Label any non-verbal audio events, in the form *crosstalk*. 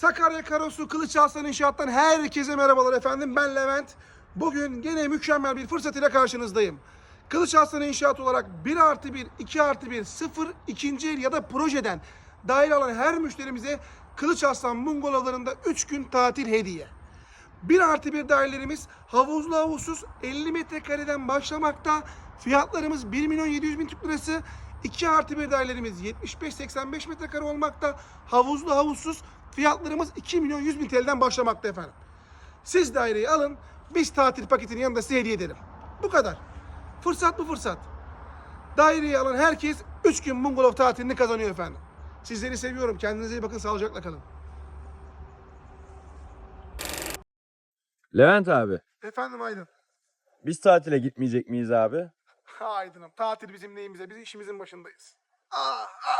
Sakarya Karasu Kılıç Arslan İnşaat'tan herkese merhabalar efendim. Ben Levent. Bugün gene mükemmel bir fırsat ile karşınızdayım. Kılıç Arslan İnşaat olarak 1 artı 1, 2 artı 1, 0, ikinci el ya da projeden dahil olan her müşterimize Kılıç Arslan bungalovlarında 3 gün tatil hediye. 1 artı 1 dairelerimiz havuzlu havuzsuz 50 metrekareden başlamakta. Fiyatlarımız 1 milyon 700 bin Türk lirası. 2 artı 1 dairelerimiz 75-85 metrekare olmakta. Havuzlu havuzsuz fiyatlarımız 2 milyon 100 bin TL'den başlamakta efendim. Siz daireyi alın, biz tatil paketinin yanında size hediye edelim. Bu kadar. Fırsat bu fırsat. Daireyi alan herkes 3 gün bungalov tatilini kazanıyor efendim. Sizleri seviyorum. Kendinize iyi bakın. Sağlıcakla kalın. Levent abi, Efendim Aydın. biz tatile gitmeyecek miyiz abi? *laughs* Aydın'ım tatil bizim neyimize biz işimizin başındayız. Ah ah.